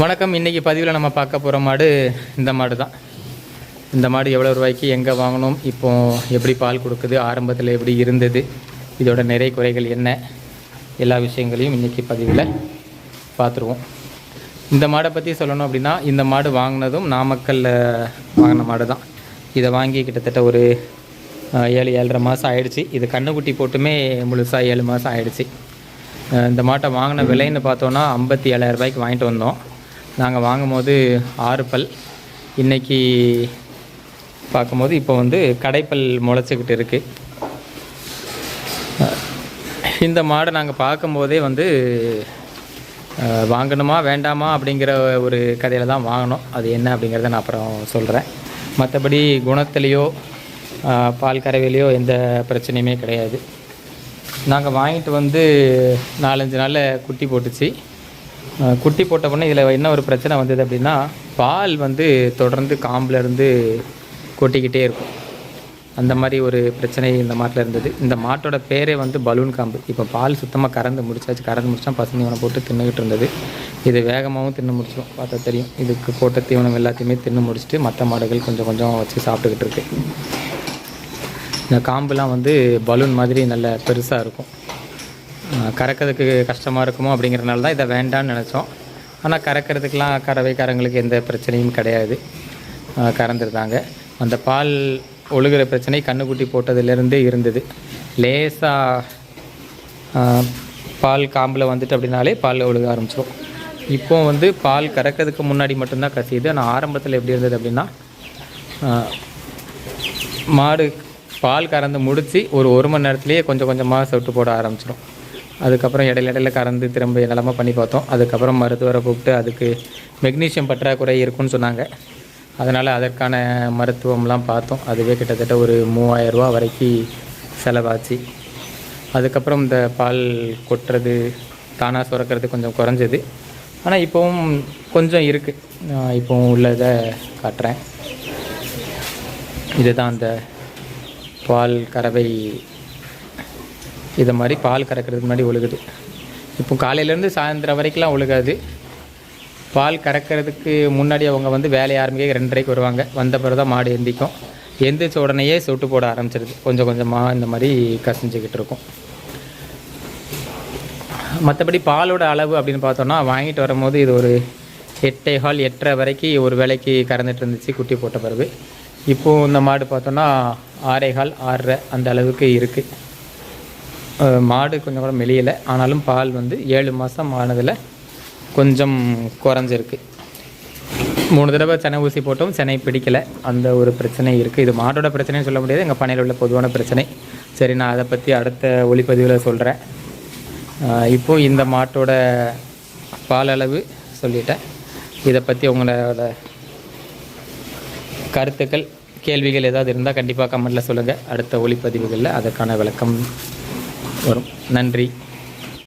வணக்கம். இன்றைக்கி பதிவில் நம்ம பார்க்க போகிற மாடு இந்த மாடு தான் இந்த மாடு எவ்வளோ ரூபாய்க்கு எங்கே வாங்கணும்? இப்போ எப்படி பால் கொடுக்குது? ஆரம்பத்தில் எப்படி இருந்தது? இதோட நிறை குறைகள் என்ன? எல்லா விஷயங்களையும் இன்றைக்கி பதிவில் பார்த்துருவோம். இந்த மாடை பற்றி சொல்லணும் அப்படின்னா இந்த மாடு வாங்கினதும் நாமக்கல்ல வாங்கின மாடு தான் இதை வாங்கி கிட்டத்தட்ட ஒரு ஏழு ஏழரை மாதம் ஆயிடுச்சு. இது கண்ணுக்குட்டி போட்டுமே முழுசாக ஏழு மாதம் ஆயிடுச்சு. இந்த மாட்டை வாங்கின விலைன்னு பார்த்தோன்னா ஐம்பத்தி ஏழாயிரம் ரூபாய்க்கு வாங்கிட்டு வந்தோம். நாங்கள் வாங்கும்போது ஆறு பல். இன்னைக்கு பார்க்கும்போது இப்போ வந்து கடைப்பல் முளைச்சிக்கிட்டு இருக்குது இந்த மாடை நாங்கள் பார்க்கும்போதே வந்து வாங்கணுமா வேண்டாமா அப்படிங்கிற ஒரு கதையில் தான் வாங்கினோம். அது என்ன அப்படிங்கிறத நான் அப்புறம் சொல்கிறேன் மற்றபடி குணத்துலேயோ பால் கறவையிலையோ எந்த பிரச்சனையுமே கிடையாது. நாங்கள் வாங்கிட்டு வந்து நாலஞ்சு நாளில் குட்டி போட்டுச்சு. குட்டி போட்ட உடனே இதில் என்ன ஒரு பிரச்சனை வந்தது அப்படின்னா பால் வந்து தொடர்ந்து காம்புலேருந்து கொட்டிக்கிட்டே இருக்கும். அந்த மாதிரி ஒரு பிரச்சனை இந்த மாட்டில் இருந்தது. இந்த மாட்டோட பேரே வந்து பலூன் காம்பு. இப்போ பால் சுத்தமாக கறந்து முடிச்சாச்சு. கறந்து முடிச்சா பசங்க இவனை போட்டு தின்னுக்கிட்டு இருந்தது. இது வேகமாகவும் தின்னு முடிச்சிடும் பார்த்தா தெரியும். இதுக்கு போட்ட தீவனம் எல்லாத்தையுமே தின்னு முடிச்சுட்டு மற்ற மாடுகள் கொஞ்சம் கொஞ்சம் வச்சு சாப்பிட்டுக்கிட்டு இருக்கு. இந்த காம்புலாம் வந்து பலூன் மாதிரி நல்ல பெருசாக இருக்கும். கறக்கிறதுக்கு கஷ்டமாக இருக்குமோ அப்படிங்கிறனால தான் இதை வேண்டான்னு நினச்சோம். ஆனால் கறக்கிறதுக்கெலாம் கறவைக்காரங்களுக்கு எந்த பிரச்சனையும் கிடையாது. கறந்துருந்தாங்க. அந்த பால் ஒழுகுற பிரச்சனை கண்ணுக்குட்டி போட்டதுலேருந்தே இருந்தது. லேசாக பால் காம்பில் வந்துட்டு அப்படின்னாலே பால் ஒழுக ஆரம்பிச்சிடும் இப்போ வந்து பால் கறக்கிறதுக்கு முன்னாடி மட்டும்தான் கசியுது. ஆனால் ஆரம்பத்தில் எப்படி இருந்தது அப்படின்னா மாடு பால் கறந்து முடித்து ஒரு ஒரு மணி நேரத்துலேயே கொஞ்சம் கொஞ்சமாக சொட்டு போட ஆரம்பிச்சிடும் அதுக்கப்புறம் இடையில இடையில கறந்து திரும்ப நிலமா பண்ணி பார்த்தோம். அதுக்கப்புறம் மருத்துவரை கூப்பிட்டு அதுக்கு மெக்னீஷியம் பற்றாக்குறை இருக்குன்னு சொன்னாங்க. அதனால் அதற்கான மருத்துவம்லாம் பார்த்தோம். அதுவே கிட்டத்தட்ட ஒரு மூவாயிரம் ரூபா வரைக்கும் செலவாச்சு. அதுக்கப்புறம் இந்த பால் கொட்டுறது தானாக சுரக்கிறது கொஞ்சம் குறைஞ்சது. ஆனால் இப்போவும் கொஞ்சம் இருக்குது இப்போவும் உள்ளதை காட்டுறேன். இதுதான் அந்த பால் கறவை இதை மாதிரி பால் கறக்கிறதுக்கு முன்னாடி ஒழுகுது. இப்போ காலையிலேருந்து சாயந்தரம் வரைக்கும்லாம் ஒழுகாது. பால் கறக்கிறதுக்கு முன்னாடி அவங்க வந்து வேலையை ஆரம்பிக்க ரெண்டரைக்கு வருவாங்க. வந்த பிறகு தான் மாடு எந்திக்கும். எந்திரிச்ச உடனேயே சொட்டு போட ஆரம்பிச்சிருது. கொஞ்சம் கொஞ்சமாக இந்த மாதிரி கசிஞ்சிக்கிட்டு இருக்கும். மற்றபடி பாலோட அளவு அப்படின்னு பார்த்தோன்னா வாங்கிட்டு வரும்போது இது ஒரு எட்டே கால் எட்டரை வரைக்கும் ஒரு வேலைக்கு கறந்துட்டு இருந்துச்சு குட்டி போட்ட பிறகு. இப்போது இந்த மாடு பார்த்தோன்னா ஆறே கால் ஆறரை அந்த அளவுக்கு இருக்குது மாடு கொஞ்சம் கூட மெலியலை. ஆனாலும் பால் வந்து ஏழு மாதம் ஆனதில் கொஞ்சம் குறைஞ்சிருக்கு. மூணு தடவை சென்னை ஊசி போட்டோம். சென்னை பிடிக்கலை. அந்த ஒரு பிரச்சனை இருக்குது இது மாட்டோட பிரச்சனைன்னு சொல்ல முடியாது. எங்கள் பண்ணையில் உள்ள பொதுவான பிரச்சனை. சரி நான் அதை பற்றி அடுத்த ஒளிப்பதிவில் சொல்கிறேன் இப்போது இந்த மாட்டோட பால் அளவு சொல்லிட்டேன். இதை பற்றி உங்களோட கருத்துக்கள் கேள்விகள் ஏதாவது இருந்தால் கண்டிப்பாக கமெண்ட்டில் சொல்லுங்கள் அடுத்த ஒளிப்பதிவுகளில் அதற்கான விளக்கம் வரும். நன்றி.